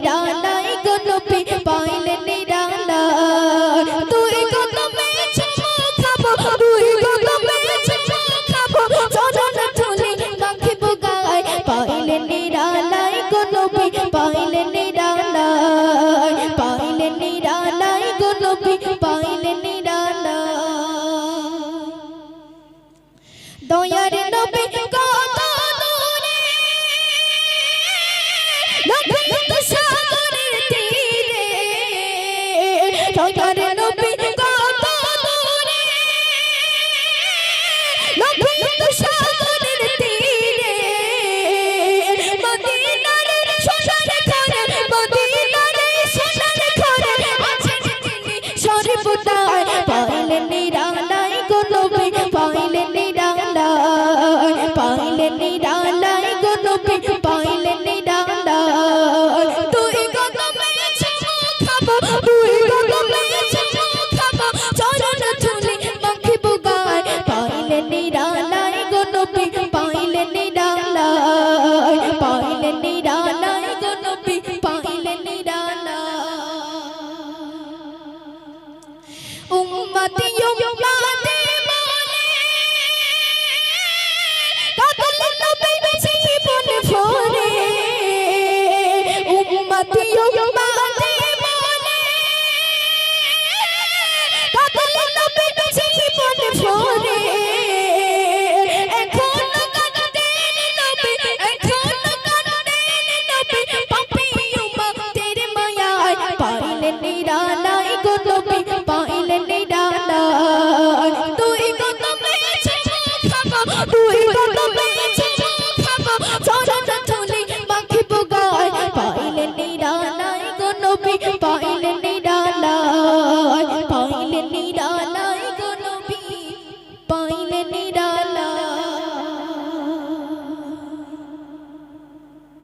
đời দয়ার নবী কত দূরে? লক্ষিত সাগরের তীরে। মদিনার সোনার ঘরে মদিনার সোনার ঘরে আছেন তিনি সর্বদাই। পাইলেন নিরালাই গো নবী পাইলেন পাইলেন গো নবী Mati, 看对对对对